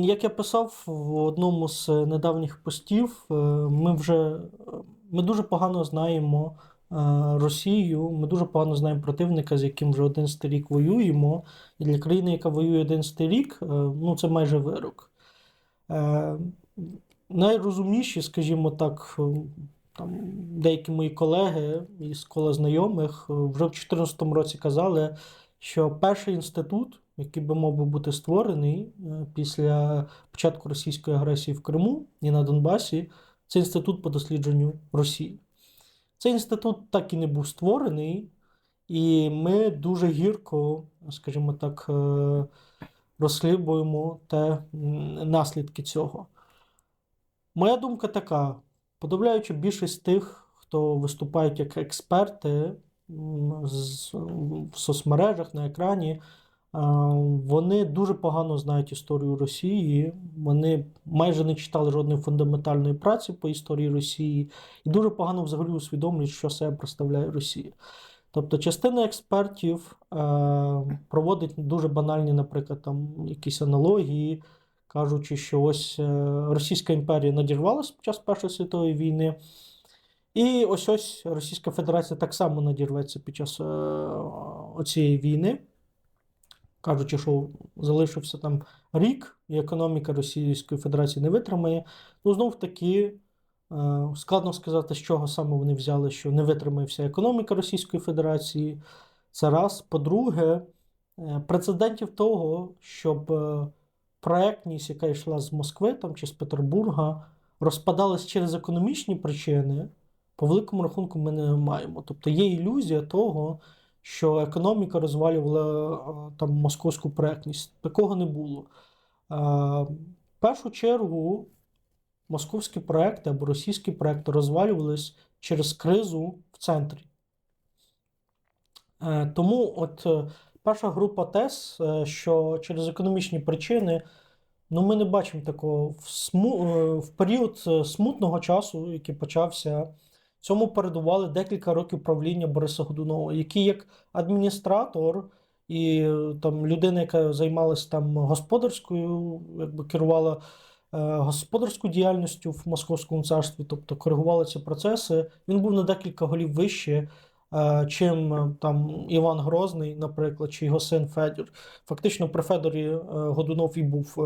Як я писав в одному з недавніх постів, е, ми вже ми дуже погано знаємо е, Росію, ми дуже погано знаємо противника, з яким вже 11 рік воюємо. І для країни, яка воює 11 рік, е, ну це майже вирок. Е, Найрозумніші, скажімо так, е, там деякі мої колеги із кола знайомих е, вже в 2014 році казали, що перший інститут, який би мав би бути створений е, після початку російської агресії в Криму і на Донбасі, це інститут по дослідженню Росії. Цей інститут так і не був створений, і ми дуже гірко, скажімо так, е, розслідуємо те наслідки цього. Моя думка така: подавляючи більшість тих, хто виступають як експерти в соцмережах на екрані, вони дуже погано знають історію Росії. Вони майже не читали жодної фундаментальної праці по історії Росії і дуже погано взагалі усвідомлюють, що себе представляє Росія. Тобто частина експертів е, проводить дуже банальні, наприклад, там якісь аналогії, кажучи, що ось е, Російська імперія надірвалася під час Першої світової війни, і ось ось Російська Федерація так само надірветься під час е, оцієї війни, кажучи, що залишився там рік, і економіка Російської Федерації не витримає. Ну, знов таки. Е, Складно сказати, з чого саме вони взяли, що не витримає вся економіка Російської Федерації. Це раз. По-друге, е, прецедентів того, щоб проектність, яка йшла з Москви там, чи з Петербурга, розпадалась через економічні причини, по великому рахунку ми не маємо. Тобто є ілюзія того, що економіка розвалювала там московську проектність. Такого не було. В першу чергу московські проекти або російські проекти розвалювались через кризу в центрі. Е, Тому от е, перша група тез, е, що через економічні причини, ну ми не бачимо такого в, сму, в період смутного часу, який почався. Цьому передували декілька років правління Бориса Годунова, який як адміністратор і е, там людина, яка займалася там господарською, якби керувала е, господарською діяльністю в Московському царстві, тобто коригували ці процеси. Він був на декілька голів вище, е, чим там Іван Грозний, наприклад, чи його син Федір. Фактично, при Федорі Годунов і був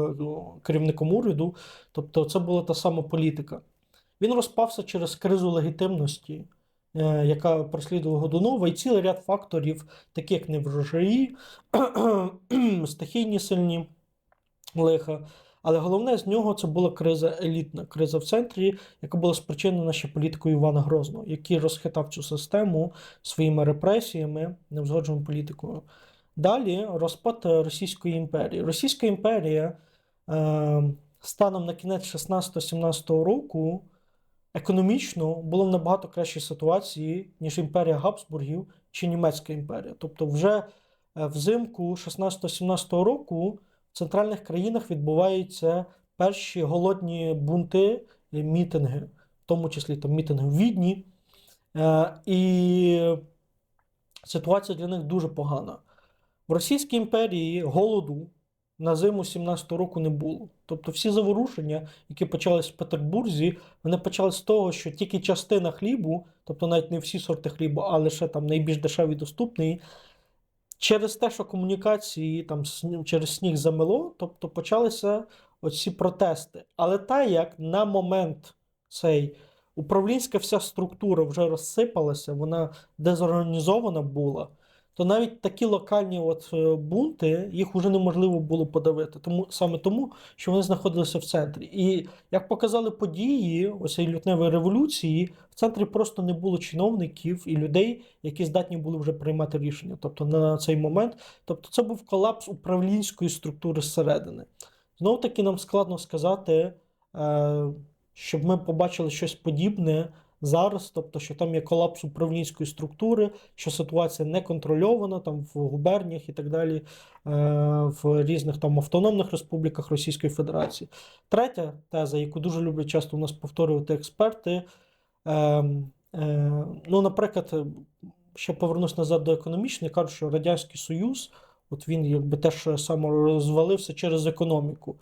керівником уряду, тобто це була та сама політика. Він розпався через кризу легітимності, е, яка переслідувала Годунова, і цілий ряд факторів, такі як неврожаї, стихійні сильні лиха. Але головне з нього це була криза елітна, криза в центрі, яка була спричинена ще політикою Івана Грозного, який розхитав цю систему своїми репресіями, невзгодженою політикою. Далі розпад Російської імперії. Російська імперія е, станом на кінець 16-17 року економічно була в набагато кращій ситуації, ніж імперія Габсбургів чи Німецька імперія. Тобто, вже е, взимку 16-17 року в центральних країнах відбуваються перші голодні бунти, мітинги, в тому числі там мітинги в Відні. Е, І ситуація для них дуже погана. В Російській імперії голоду на зиму 17-го року не було. Тобто всі заворушення, які почались в Петербурзі, вони почались з того, що тільки частина хлібу, тобто навіть не всі сорти хлібу, а лише там найбільш дешевий доступний, через те, що комунікації там через сніг замело, тобто почалися оці протести. Але та як на момент цей управлінська вся структура вже розсипалася, вона дезорганізована була, то навіть такі локальні от е, бунти їх вже неможливо було подавити. Тому саме тому, що вони знаходилися в центрі. І як показали події оцієї лютневої революції, в центрі просто не було чиновників і людей, які здатні були вже приймати рішення. Тобто на цей момент, тобто це був колапс управлінської структури зсередини. Знову таки нам складно сказати, е, щоб ми побачили щось подібне зараз, тобто, що там є колапс управлінської структури, що ситуація не контрольована там в губерніях і так далі, е, в різних там автономних республіках Російської Федерації. Третя теза, яку дуже люблять часто у нас повторювати експерти. Е, е, ну, наприклад, ще повернусь назад до економічної, кажуть, що Радянський Союз, от він якби теж само розвалився через економіку.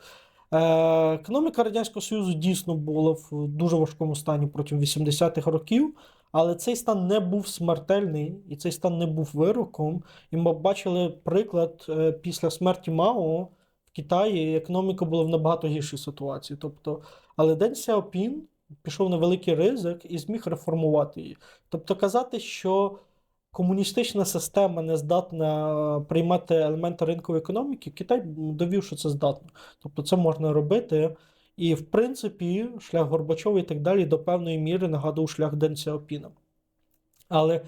Е, Економіка Радянського Союзу дійсно була в дуже важкому стані протягом 80-х років, але цей стан не був смертельний і цей стан не був вироком. І ми бачили приклад е, після смерті Мао в Китаї економіка була в набагато гіршій ситуації. Тобто, але Ден Сяопін пішов на великий ризик і зміг реформувати її. Тобто казати, що комуністична система не здатна приймати елементи ринкової економіки, Китай довів, що це здатно. Тобто це можна робити. І, в принципі, шлях Горбачова і так далі до певної міри нагадував шлях Ден Сяопіна. Але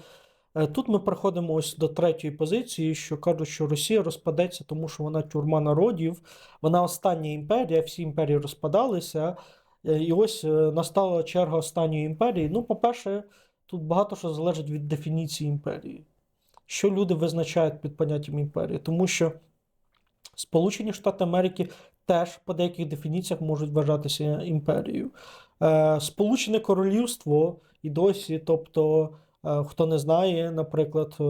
е, тут ми приходимо ось до третьої позиції, що кажуть, що Росія розпадеться, тому що вона тюрма народів, вона остання імперія, всі імперії розпадалися. Е, І ось е, настала черга останньої імперії. Ну, по-перше, тут багато що залежить від дефініції імперії. Що люди визначають під поняттям імперії? Тому що Сполучені Штати Америки теж по деяких дефініціях можуть вважатися імперією. Е, Сполучене Королівство і досі, тобто, е, хто не знає, наприклад, е,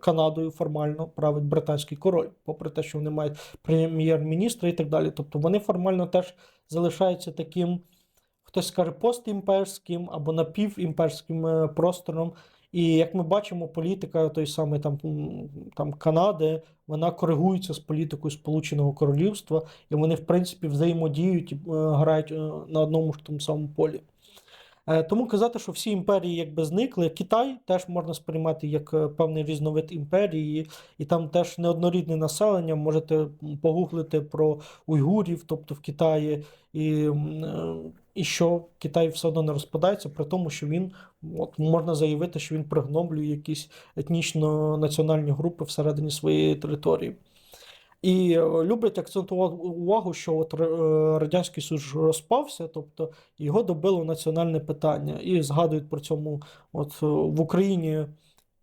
Канадою формально править британський король, попри те, що вони мають прем'єр-міністра і так далі. Тобто вони формально теж залишаються таким, хтось скаже, постімперським або напівімперським е, простором. І як ми бачимо, політика той самий там, там Канади, вона коригується з політикою Сполученого Королівства, і вони, в принципі, взаємодіють і е, грають е, на одному ж тому самому полі. Тому казати, що всі імперії якби зникли. Китай теж можна сприймати як певний різновид імперії, і там теж неоднорідне населення. Можете погуглити про уйгурів, тобто в Китаї, і, і що Китай все одно не розпадається, при тому, що він от можна заявити, що він пригноблює якісь етнічно-національні групи всередині своєї території. І е, люблять акцентувати увагу, що от е, Радянський Союз розпався, тобто його добило національне питання. І згадують про цьому от в Україні.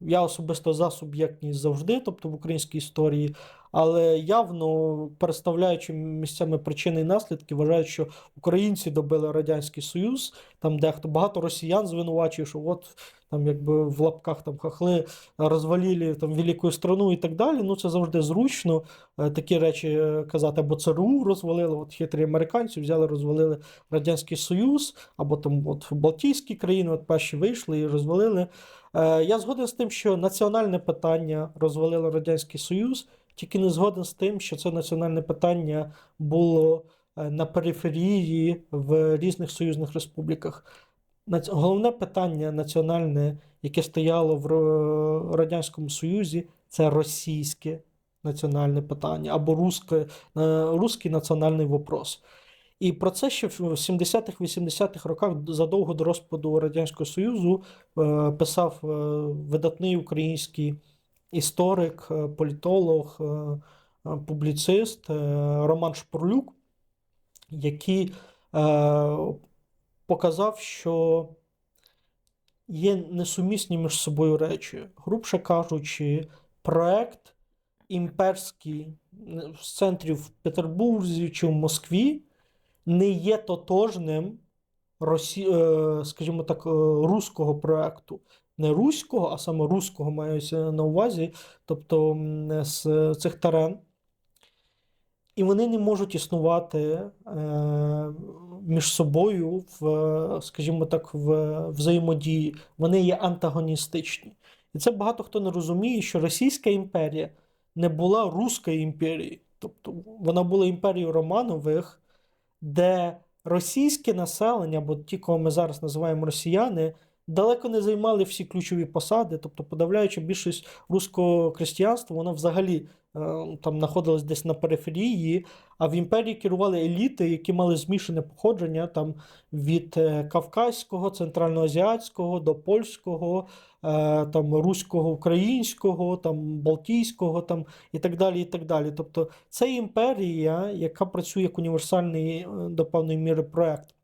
Я особисто за суб'єктність завжди, тобто в українській історії, але явно переставляючи місцями причини і наслідки, вважають, що українці добили Радянський Союз, там дехто багато росіян звинувачує, що от там якби в лапках там хахли розвалили там велику страну і так далі. Ну це завжди зручно е, такі речі е, казати, або ЦРУ розвалили, от хитрі американці взяли, розвалили Радянський Союз, або там от Балтійські країни, от перші вийшли і розвалили. Е, Я згоден з тим, що національне питання розвалило Радянський Союз, тільки не згоден з тим, що це національне питання було е, на периферії в різних союзних республіках. Головне питання національне, яке стояло в Радянському Союзі, це російське національне питання або русське, е, русський національний вопрос. І про це ще в 70-х, 80-х роках задовго до розпаду Радянського Союзу е, писав е, видатний український історик, е, політолог, публіцист Роман Шпурлюк, який показав, що є несумісні між собою речі. Грубше кажучи, проект імперський е, в центрі в Петербурзі чи в Москві не є тотожним Росі... е, скажімо так, е, руського проекту. Не руського, а саме руського маюся на увазі, тобто з цих терен. І вони не можуть існувати е, між собою в, скажімо так, в взаємодії. Вони є антагоністичні. І це багато хто не розуміє, що Російська імперія не була Руською імперією. Тобто вона була імперією Романових, де російське населення, або ті, кого ми зараз називаємо росіяни, далеко не займали всі ключові посади, тобто подавляючи більшість руського християнства, воно взагалі там знаходилось десь на периферії, а в імперії керували еліти, які мали змішане походження там від е, кавказького, центральноазіатського до польського, е, там руського, українського, там балтійського, там і так далі. і так далі. Тобто це імперія, яка працює як універсальний е, до певної міри проект.